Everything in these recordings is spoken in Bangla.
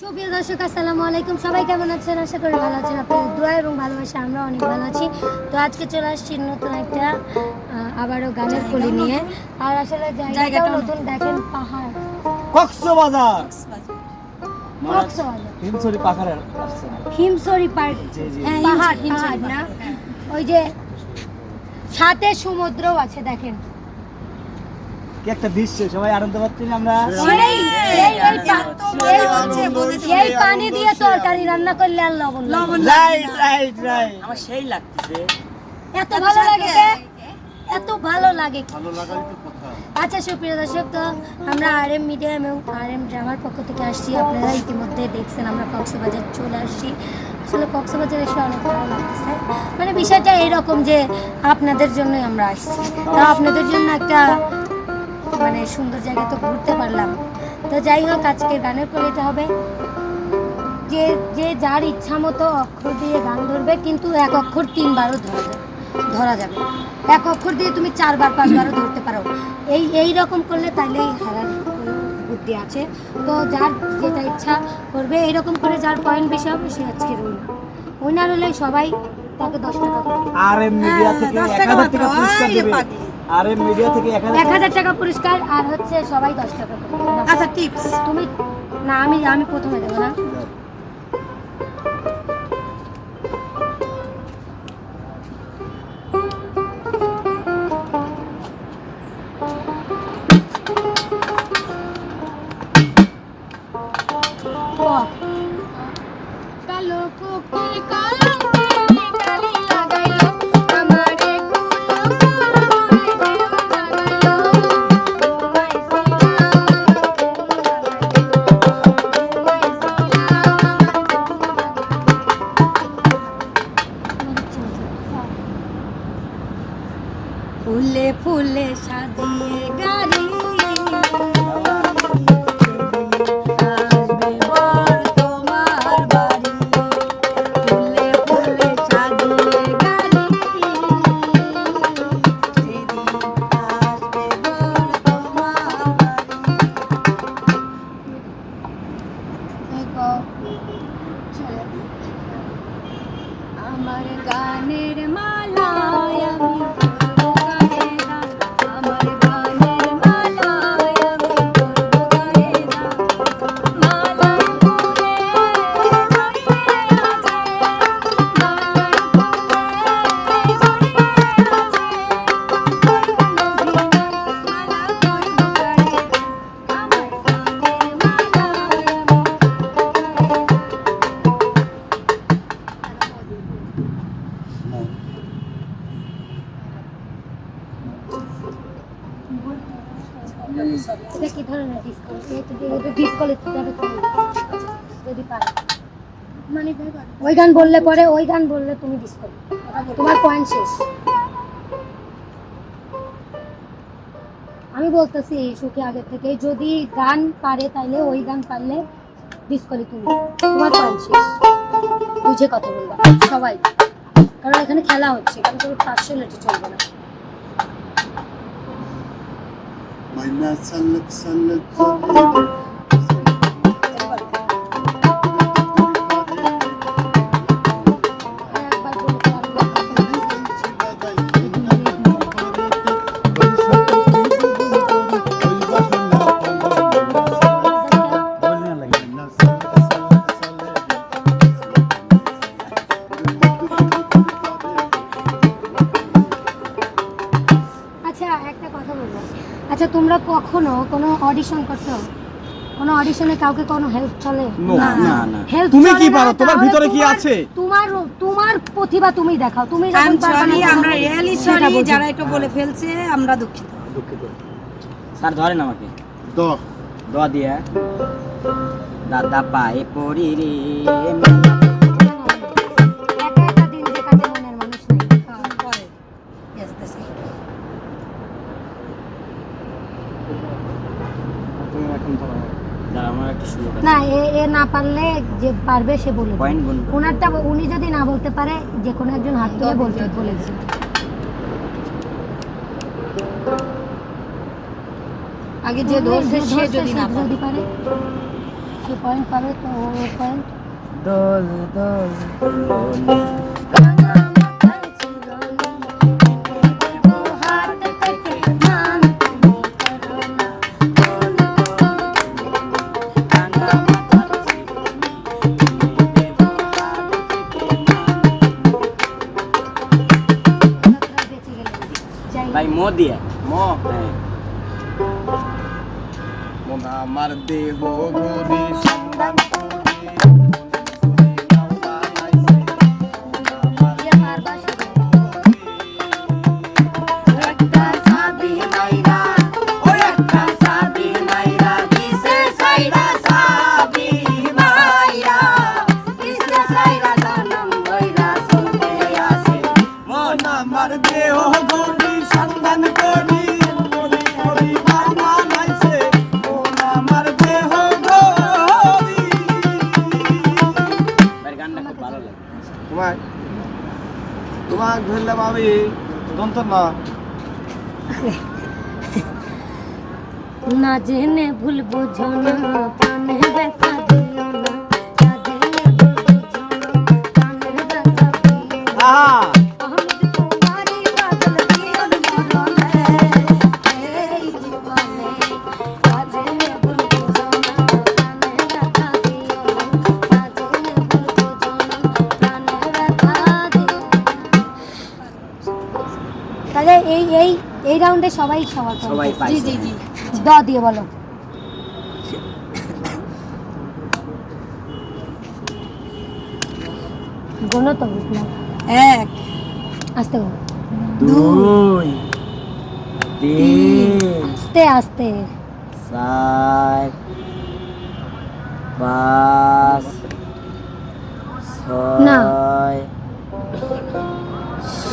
সুপ্রিয় দর্শক আসসালামু আলাইকুম। সবাই কেমন আছেন? আশা করি ভালো আছেন। আপনাদের দোয়া এবং ভালোবাসা আমরা অনেক ভালো আছি। তো আজকে চলে আসছি নতুন একটা আবারও গানের কলি নিয়ে। আর আসলে জায়গাটাও জায়গাটাও নতুন দেখেন পাহাড়। কক্সবাজার। পাখারে আসছে হিমসরি পার্ক। হ্যাঁ, পাহাড়। পাহাড় না? ওই যে সাথে সমুদ্রও আছে দেখেন। কি একটা দৃশ্য সবাই আনন্দ পাচ্ছি আমরা? এই- এই- এই পা- এই- এই পানি দিয়ে তরকারি রান্না করলে আর লবণ লবণ রাইট রাইট রাইট আমার সেই লাগতেছে। এত ভালো লাগে এত ভালো লাগে। আচ্ছা সুপ্রিয় দর্শক তো আমরা আর এম মিডিয়া এবং আর এম ড্রামার পক্ষ থেকে আসছি। আপনারা ইতিমধ্যে দেখছেন আমরা কক্সবাজার চলে আসছি। আসলে কক্সবাজার এসে অনেক ভালো লাগতেছে। মানে বিষয়টা এরকম যে আপনাদের জন্যই আমরা আসছি। তো আপনাদের জন্য একটা মানে সুন্দর জায়গা তো ঘুরতে পারলাম। তো যাই হোক আজকের গানের কলিটা হবে যে যে যার ইচ্ছা মতো অক্ষর দিয়ে গান ধরবে কিন্তু এক অক্ষর তিনবারও ধরা যাবে ধরা যাবে। এক অক্ষর দিয়ে তুমি চারবার পাঁচবারও ধরতে পারো। এই এই রকম করলে তাহলে হারার বুদ্ধি আছে। তো যার যেটা ইচ্ছা করবে এইরকম করে যার পয়েন্ট বেশি হবে সে আজকে উইনার উইনার হলে সবাই তাকে দশ টাকা আর এম মিডিয়া থেকে টাকা পুরস্কার দেবে। আর এম মিডিয়া থেকে এক এক হাজার হাজার টাকা পুরস্কার আর হচ্ছে সবাই দশ টাকা করে। আচ্ছা টিপস তুমি না আমি আমি প্রথমে দেবো না। কালো কোকিল কালো ডিসকাউন্ট যদি মানে ওই গান বললে পরে, ওই গান বললে তুমি ডিসকাউন্ট তোমার পয়েন্ট শেষ। আমি বলতেছি, সুখী আগে থেকে, যদি গান পারে তাইলে, ওই গান পারলে ডিসকাউন্ট তুমি তোমার পয়েন্ট শেষ। বুঝে কথা বলবা। সবাই। কারণ এখানে খেলা হচ্ছে, এখানে কোনো পার্সোনালিটি চলবে না। Oyna sallık sallık sallık audition করছ? কোনো অডিশনে কাউকে কোনো হেল্প চলে? না, না। হেল্প তুমি কি পারো? তোমার ভিতরে কি আছে? তোমার তোমার প্রতিভা তুমি দেখাও। তুমি যখন পারবে আমরা রিয়েলি সরি যারা এটা বলে ফেলছে আমরা দুঃখিত। দুঃখিত স্যার ধরেন আমাকে। Do, দোয়া দিয়া দাদা পায়ে পড়ি রে না পারলে যে পারবে সে বলে ওনারটা উনি যদি না বলতে পারে যে কোনো একজন হাত তুলে বলতে বলেছে আগে যে ধরছে সে যদি না। যদি পারে সে পয়েন্ট পাবে তো ও পয়েন্ট দোল দোল। দিয়ে। ম হ্যাঁ। মন আমার দেহ ঘড়ি না জেনে ভুল বুঝো না ব্যথা। এই রাউন্ডে সবাই সবার সবাই জি জি জি। দ দিয়ে বলো। গোনো তো না। এক আস্তে গো দুই তিন আস্তে আস্তে। চার পাঁচ না। ছয়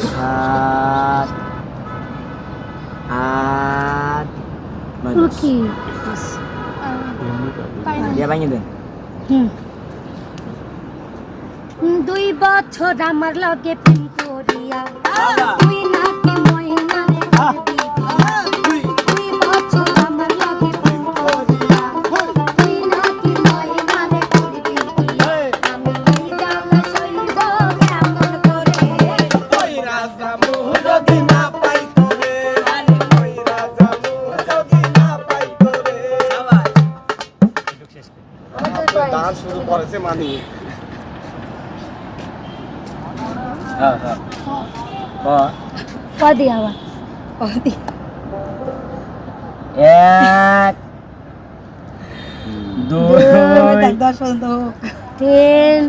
সাত আট নয় দশ। দিয়ে ভাঙিয়ে দেন দুই বছর আমার লগে প্রেম করিয়া হ্যাঁ হ্যাঁ। ক? কদি আবার। এক দুই দশ পর্যন্ত তিন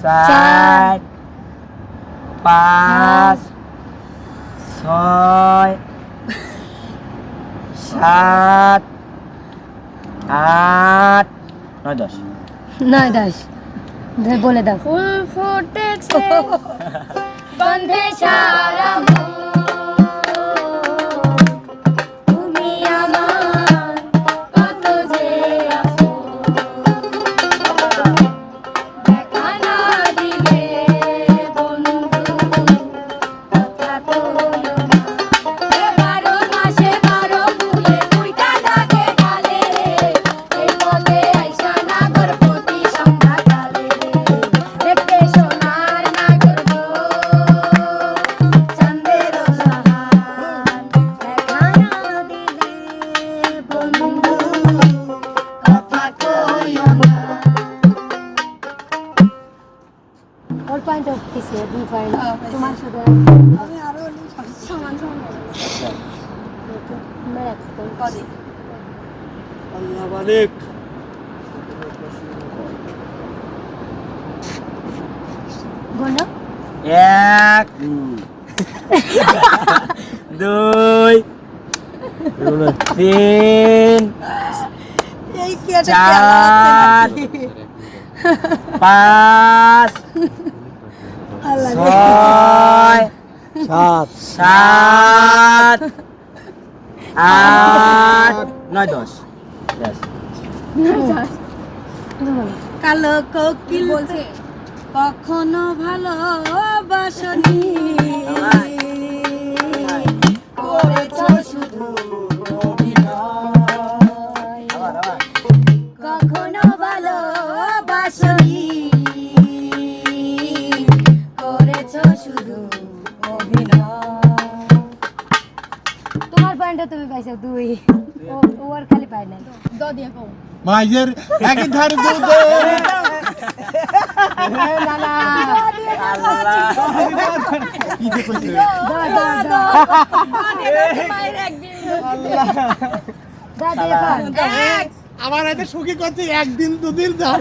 চার পাঁচ ছয় সাত আট নয় দশ। নয় দশ। বলে দাও। ফুল ফুটেছে। বন্ধে সারা পয়েন্ট হ্যাঁ। তোমার সাথে আমি আরও সমান সমান। আমার এক গোনো দুই তিন চার পাঁচ। ছয় সাত সাত আট নয় দশ. কালো কোকিল বলছে কখনো ভালোবাসনি। করেছ শুধু মায়ের একই ধারে দুধে। আমার এতে সুখী করছে একদিন দুদিন যাও।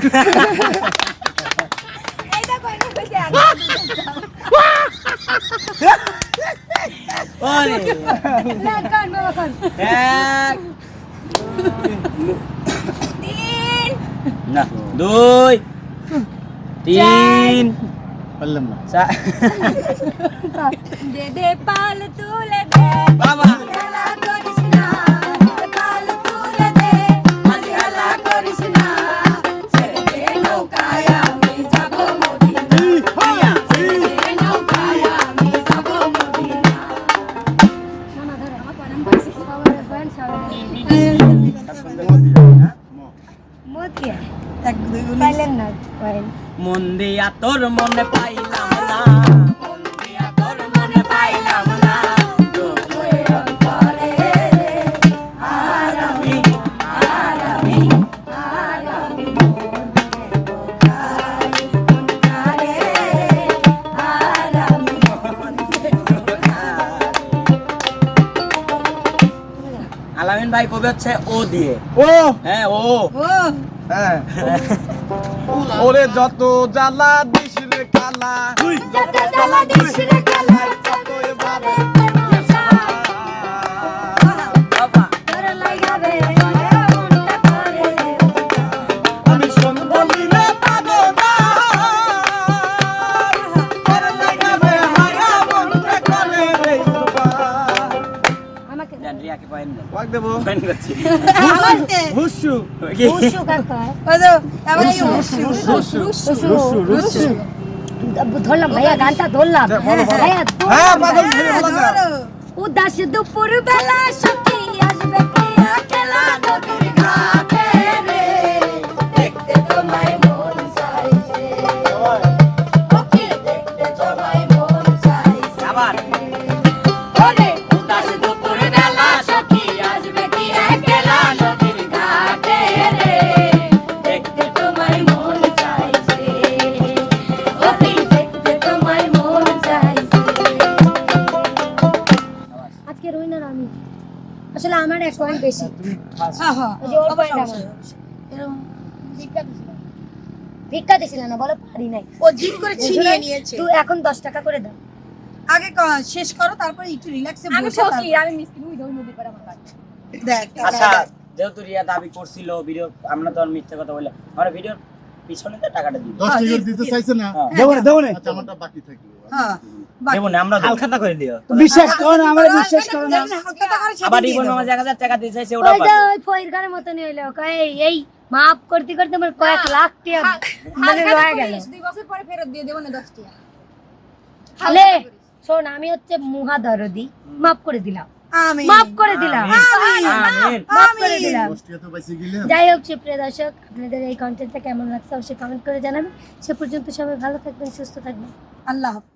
এক না দুই তিন। পারলাম না। দে দে পাল তুলে দে। বাবা। এক দুই মন দিয়া তোর মনে পাইলাম আলামিন ভাই কবে হচ্ছে? ও দিয়ে। ও! হ্যাঁ ও। ও! হ্যাঁ। ওরে যত জ্বালা দিস রে কালা যত জ্বালা দিস রে কালা, ওয়াক দেবো। পয়েন্ট করছি আমারতে হুসু কাকা। ওই তো আবার এই উসু হুসু উসু, উসু। ধরলাম ভাইয়া গানটা ধরলাম। ভাইয়া হ্যাঁ পাগল উদাস দুপুর বেলা ভিক্ষা দিছিল। না। ভিক্ষা দিছিল না বলো পারি নাই। ও জিদ করে ছিনিয়ে নিয়েছে। তুই এখন দশ টাকা করে দাও। আগে শেষ করো তারপরে একটু রিল্যাক্সে বসে আমি মিষ্টি মুই দই মুদি করে আমার দেখ আচ্ছা যেহেতু রিয়া দাবি করছিল ভিডিও আমরা তো আর মিথ্যে কথা বললাম। আমরা ভিডিওর পিছনে তো টাকাটা দিব দশ টাকা দিতে চাইছে না। হ্যাঁ। দেবো না দেবো না। আচ্ছা আমারটা বাকি থাকল। হ্যাঁ। দেবো না আমরা হালখাতা করে দিও। বিশ্বাস করো না বিশ্বাস করো না। হালকা করে ছেড়ে আবার রিবন মামা এক হাজার টাকা দিয়ে চাইছে ওটা ওই ফয়ের ঘরের মতন হইল কয় এই এই করতে করতে আমার কয়েক লাখ টাকা মানে রয়ে গেল। দুই বছর পরে ফেরত দিয়ে দেবো না দশ টাকা লে শোন আমি হচ্ছে মুহা দরদি। মাপ করে দিলাম। মাপ করে দিলাম। আমিন। করে দিলাম। দশ টাকা তো পাইছে গেলে। যাই হোক সুপ্রিয় দর্শক আপনাদের এই কন্টেন্টটা কেমন লাগছে অবশ্যই কমেন্ট করে জানাবেন। সে পর্যন্ত সবাই ভালো থাকবেন সুস্থ থাকবেন। আল্লাহ হাফেজ।